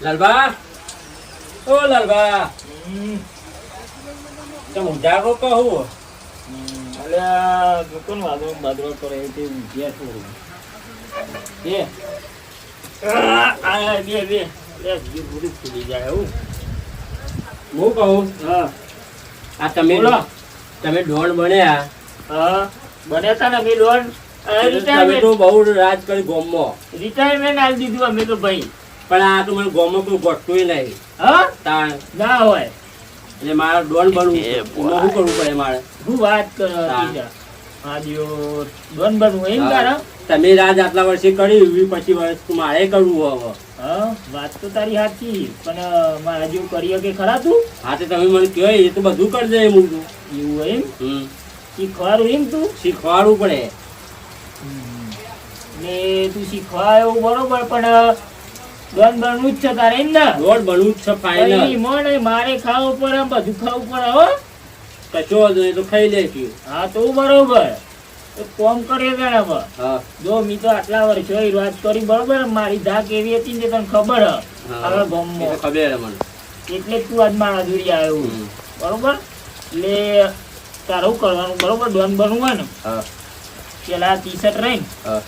લાલબા ઓ લાલબા તમે ઉજાગો કહું અલ્યા દુકાન વાદળો બાદળો કરે તે વિદ્યા થોડું બે આ, બે બે લે, જીવ બધું ખુલી જાય એવું હું કહું હા આ તમે. તમે ડોન બન્યા હા બન્યા તા ને અમે લોન રિટાયરમેન્ટ બહુ રાજ કરી ગોમમાં રિટાયરમેન્ટ આવી દીધું અમે તો ભાઈ પણ આ તો મને ગોમમાં કોઈ ગોઠતું નહીં. હા? તાણ. ના હોય. એટલે મારે ડોન બનવું શું કરવું પડે મારે? શું વાત કરો ડોન બનવું એમ તારા? તમે રાજ આટલા વર્ષે કરી એવી પછી વર્ષ મારે કરવું હવે. હા વાત તો તારી સાચી પણ મારે હજુ કરીએ કે ખરા તું? હા તો તમે મને કહો એ તો બધું કરજે એમ હું એવું હોય એમ શીખવાડું એમ તું? શીખવાડવું પડે. ને તું શીખવા એવું બરોબર પણ ડોન બનવું જ છે તારે એમ ને? ડોન બનવું જ છે ફાઈનલ મને મારે ખાવું પડે બધું ખાવું પડે હો. કશો વાંધો એ તો ખાઈ લેશું. હા તો બરોબર. કોમ કરીએ તારે હા. જો મી તો આટલા વર્ષો એ વાત કરી બરોબર? મારી ધાક એવી હતી ને તને ખબર હવે ગમો. ખબર મને. એટલે તું આજ મારા દૂરી આવ્યો. બરોબર? એટલે તારું કરવાનું? બરોબર? ડોન બનવું હોય ને? હા. પેલા ટી શર્ટ રહીને. હા.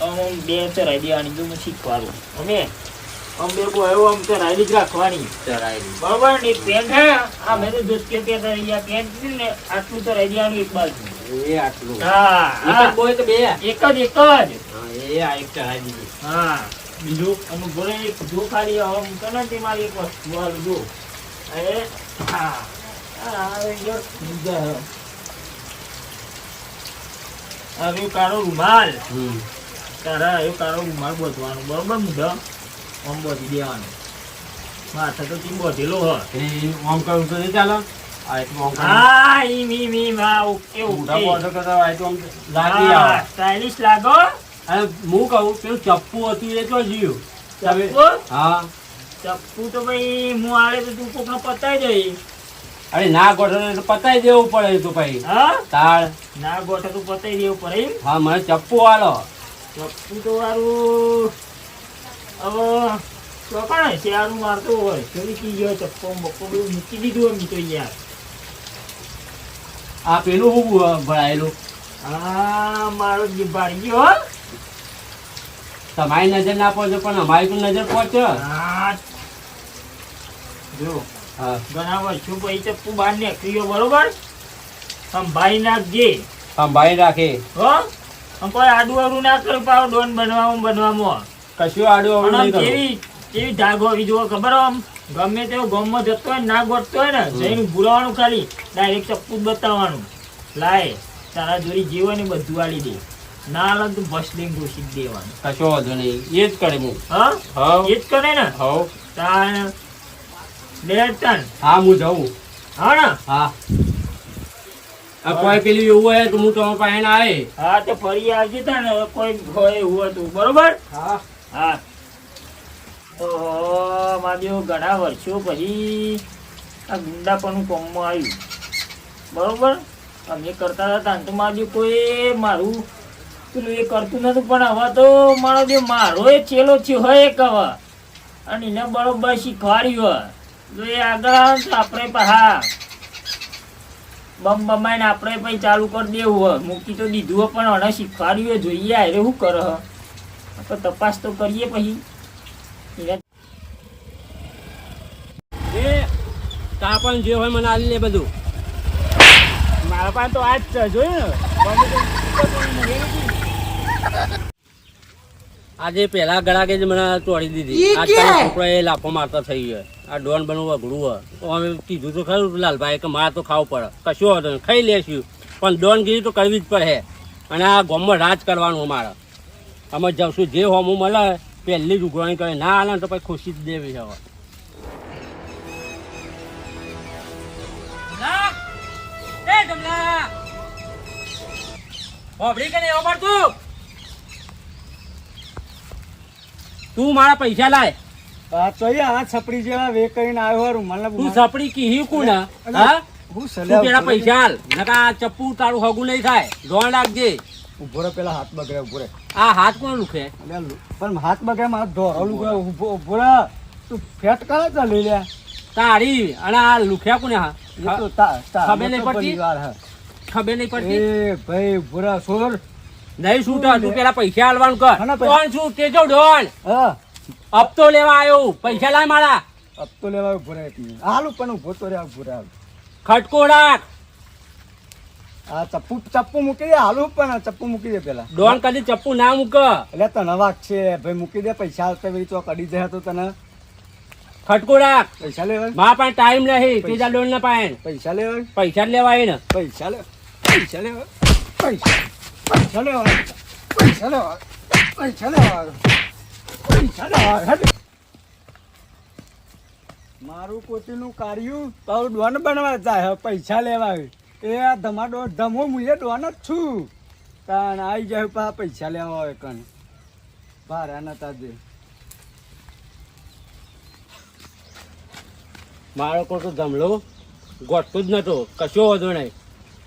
આમ બે ચરાઈ દેવાની જો હું શીખવાડું અમે આમ બે બો આવ્યો આમ ચરાઈ જ રાખવાની. ચરાઈ દી. બરોબર? ને પેન હે આ મેં તો જોત કે ગયા પેન્ટ છે ને આટલું તો રહી દેવાનું એક બાજુ. એ આટલું. હા એક બોય તો બે. એક જ એક જ. હા એ આ એક ચરાઈ દીધી હા. બીજું અને ભલે એક જો ખાલી આમ કરે તે મારી એક વસ્તુ હાલ જો. એ હા. આ હવે જો બીજા. હે. આ રહ્યો કાળો રૂમાલ. હમ. તારા એ કાળો રૂમાલ બોધવાનો બરોબર મુઢા આમ બોધી દેવાનો. માથે તો તીમ બોધેલો હ. એ આમ કરું તો નહીં ચાલે. આ એટલું આમ. હા ઈ મી મી માં ઓકે ઓકે બોધો કરતા આ એટલું આમ લાગી આવે. સ્ટાઇલિશ લાગો. અને હું કહું પેલું ચપ્પુ હતું એ તો જીવ. ચપ્પુ? હા. ચપ્પુ તો ભાઈ હું આડે તો તું કોકને પતાઈ દઈ અરે ના ગોઠવે તો પતાઈ દેવું પડે તો ભાઈ. હા? તાળ. ના ગોઠે તું પતાઈ દેવું પડે હા મને ચપ્પુ આલો. ચપ્પુ તો વારું હવે ચોકાણે શિયાળું મારતો હોય ચોરી ગયો ચપ્પો બપ્પો બધું મૂકી દીધું એમ તો યાર. આ પેલું હું ભરાયેલું? આ મારો જે ભાઈ ગયો હો. તમારી નજર ના પહોંચે પણ અમારી પણ નજર પહોંચે જો હા. ઘણા વર્ષો પછી ચપ્પુ બહાર નીકળ્યો બરોબર? સંભાળી નાખજે. સંભાળી રાખે. હો. કોઈ આડું ના કરું પાવ ડોન બનવામાં બનવામાં કશું આડું નહીં કરું. કેવી કેવી ધાગો આવી જુઓ ખબર આમ? ગમે તેવો ગમમાં જતો હોય ના ગોઠતો હોય ને જઈને ભૂલાવાનું ખાલી ડાયરેક્ટ ચપ્પુ બતાવવાનું. લાય તારા જોડી જીવો ને બધું આડી દે. ના આલે તો બસ લઈને ઘોષી દેવાનું. કશો વાંધો નહીં. એ જ કરે હું હા? હા એ જ કરે ને? હવ. તાર બે તાણ હા હું જાઉં. હા ને? હા. કોઈ પેલી એવું હોય તો હું તમારા પાસે ના આવે હા તો ફરી આવજે ને કોઈ હોય એવું હતું. બરોબર? હા. હા. ઓહો મારી ઘણા વર્ષો પછી આ ગુંડાપણું કોમમાં આવ્યું. બરોબર? અમે કરતા હતા તો મારી કોઈ મારું પેલું એ કરતું નતું પણ હવે તો મારો જે મારો એ ચેલો છે હોય એક હવે. અને એને બરોબર શીખવાડ્યું હોય. જો એ આગળ આવે તો આપણે પા બમ બમાઈને આપણે પછી ચાલુ કરી દેવું હોય. મૂકી તો દીધું પણ અને શીખવાડ્યું. જોઈએ અરે શું કરે હ? તપાસ તો કરીએ પછી. એને એ તાપણ જે હોય મને આલી લે બધું. મારા પાસે તો આજ છે, જોયું ને ગમે તે પણ મને નથી. આજે પેલા ગળાકે જ મને તોડી દીધી. આજકાલ છોકરો એ લાફો મારતા થઈ ગયો. આ ડોન બનવું અઘરું હોય. તો અમે કીધું તો ખરું લાલભાઈ કે મારે તો ખાવું પડે. કશું હતું નહીં. ખાઈ લેશું. પણ ડોનગીરી તો કરવી જ પડે. અને આ ગામમાં રાજ કરવાનું અમારે. અમે જશું. જે હોમું મળે પહેલી જ ઉઘરાણી કરે. ના આના તો પછી ખુશી જ દેવી છે હવે. તું મારા પૈસા લાય. આ તો આ છપડી જેવા વે કરીને આવ્યો હારું મને તું સપડી કી કોણ હા? હું તું પેલા પૈસા હાલ નકા આ ચપ્પુ તારું હગું નહીં થાય. ધોણ રાખજે ઊભો રહે પેલા હાથ બગડે ઊભો રે આ હાથ કોણ લુખે? પણ હાથ બગડે મારો ધોરો ઊભો ઊભો તું ફેટ કરે લઈ લે. તારી અને આ લુખ્યા કોને હા? ખબર નહીં પડતી? ખબર નહીં પડતી? એ ભાઈ ભૂરા સોર. નહીં છૂટા તું પેલા પૈસા આલવાનું કર. કોણ છું? તે જો ડોન હપ્તો લેવા આવ્યો પૈસા લાય મારા. હપ્તો લેવા ભૂરા એટલે હાલું પણ ઊભો તો રહ્યા ખટકો રાખ. આ ચપ્પુ ચપ્પુ મૂકી દે હાલું પણ ચપ્પુ મૂકી દે પેલા. ડોન કદી ચપ્પુ ના મૂક. એટલે તને વાક છે ભાઈ મૂકી દે પૈસા આવતા ભાઈ તો કડી જાય તો તને. ખટકો રાખ. પૈસા લેવા મા પાસે ટાઈમ નહીં ત્રીજા ડોન ના પાસે. પૈસા લેવા પૈસા લેવા આવીને. પૈસા લેવા પૈસા લેવા પૈસા ચલો ચલો લેવા હેડ. મારું કોટીનું કાર્યું તારું ડોન બનવા જાય પૈસા લેવા. એ આ ધમાડો ધમો મુએ ડોન જ છું. તાણ આવી જાય પા પૈસા લેવા આવે કણ. ભારા નતા દે. મારો કોટો ધમલો ગોઠતો જ નતો, કશો વધુ નહીં.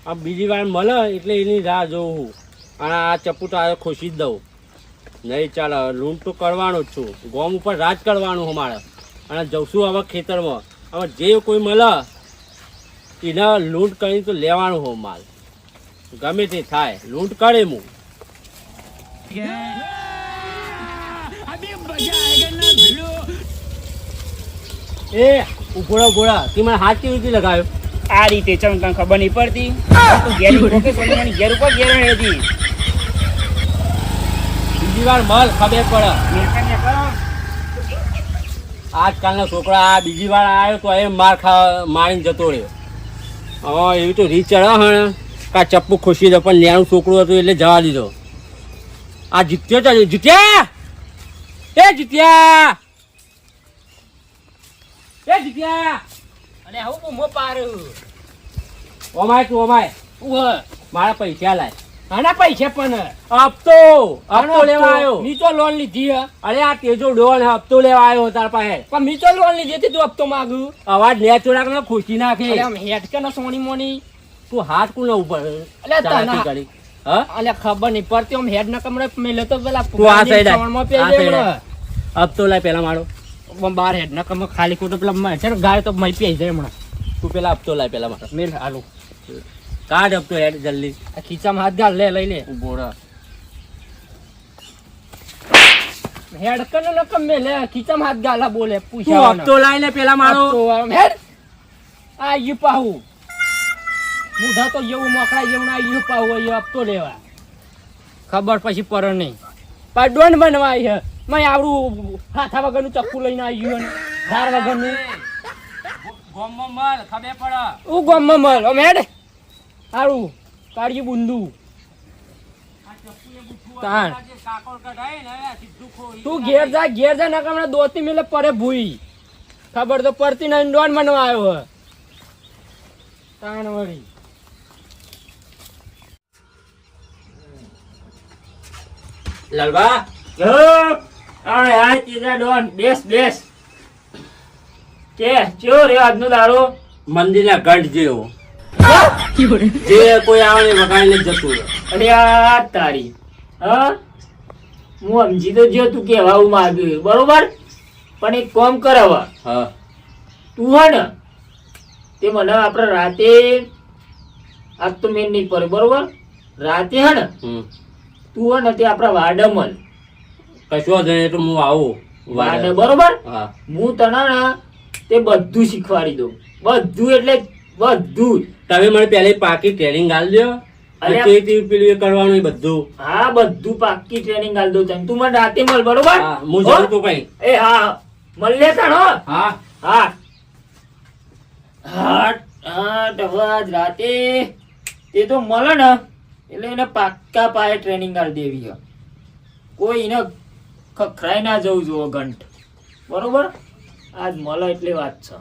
આ બીજી વાર મળે એટલે એની રાહ જોઉં અને આ ચપ્પુ તારે ખુશી જ દઉં. નહીં, ચાલે લૂંટ તો કરવાનું જ છું. ગોમ ઉપર રાજ કરવાનું અમારે મારે. અને છું હવે ખેતરમાં. હવે જે કોઈ મળે, એને લૂંટ કરીને તો લેવાનું હું માલ. ગમે તે થાય. લૂંટ કરે હું એ ઉભોળા ઉભોળા તે મને હાથ કેવી રીતે લગાવ્યો? આ રીતે ચમ તને ખબર નહીં પડતી. તું ઘેર ઉપર ઘેર ઉપર ઘેર હતી બીજી વાર મળ ખબર પડે. આજકાલના છોકરા આ બીજી વાર આવ્યો તો એ માર ખા મારીને જતો રહ્યો. હવે એવી તો રીત ચડા હે કા ચપ્પુ ખુશી હતો પણ ન્યાનું છોકરું હતું એટલે જવા દીધો. આ જીત્યો ચાલ્યો જીત્યા? એ જીત્યા? એ જીત્યા? અને હું બૂમો પારું ઓમાય તું ઓમાય. ઉહ મારા પૈસા લાય. આના પૈસા પણ હપ્તો. હપ્તો લેવા આવ્યો. તો લોન લીધી હે. અરે આ તેજો ડોન હપ્તો લેવા આવ્યો તાર પાસે. પણ મી તો લોન લીધી હતી તું હપ્તો માંગુ. અવાજ લે રાખ ને ખુશી નાખે. હેડ કે ના સોની મોની. તું હાથ કુના ઉપર અલે તને- ચાલાકી કરી. હા? અલે ખબર નહીં પડતી આમ હેડ ના કમરે મેલે તો પેલા તું આ સાઈડ. હપ્તો લાય પેલા મારો. બાર હેડ ના કમરે ખાલી ખોટો પેલા મ- છે ને ગાય તો મય પી જાય હમણાં. તું પેલા હપ્તો લાય પેલા મારા મેલ હાલો. કાઢ હપ્તો હેડ જલ્દી. આ ખીચામાં હાથ ગાલ લે લઈ લે. બોરા. હેડ ના કમ મેલે ખીચામાં હાથ ગાલા બોલે તું પૂછ્યા હપ્તો લાય પેલા મારો. હેડ. આ ઈ પાહુ. મુઢા તો જેવું મોકળા જેવું આ ઈ પાહુ હપ્તો લેવા ખબર પછી પર નહીં. પણ ડોન બનવા છે મેં આવડું હાથા વગરનું ચક્કુ લઈને આવ્યું ધાર વગરનું. ગોમમાં મળ, ખબર પડે. મળ બુંદુ. તાણ. જે કાકોળ કઢાય ને, સીધું ખોઈ. તું ઘેર જા ઘેર જા ના હમણાં દોતી મેલે પરે ભૂઈ. ખબર તો પડતી ના ડોન બનવા આવ્યો હે. તાણ વળી. લાલબા? બેસ બેસ. કે ચેવો રે આજનો દાડો? મંદિરના ઘંટ જેવો. જે કોઈ આવે ને વગાડીને જતું અરે આ તારી. હા? હું સમજી તો જો તું કેવા હું માંગ્યું બરોબર? પણ એક કોમ કર હવે. હા. તું હે ને તે મને આપણે રાતે આજ તો મેન નહીં પડે બરોબર? રાતે હે ને. તું હે ને તે આપણા વાડમલ કશો વાંધો નહીં, એ હું આવું. વાડે બરોબર? હા. હું તને ને તે બધું શીખવાડી દઉં. બધું એટલે બધું તમે મને પહેલી પાકી ટ્રેનિંગ આલી દો પેલું કરવાનું એ બધું. હા બધું પાક્કી ટ્રેનિંગ આલ દઉં તને. તું મને રાતે મળ બરોબર? હું જાઉં તો કઈ. એ હા. મળ લે તણ હો. હા. હાટ હાટ હવે રાતે તે તો મળે ને એટલે એને પાક્કા પાયે ટ્રેનિંગ આલ દેવી કોઈ એને ખખરાઈ ના જવું જુઓ ઘંટ. બરોબર? આજ મળે એટલી વાત છે.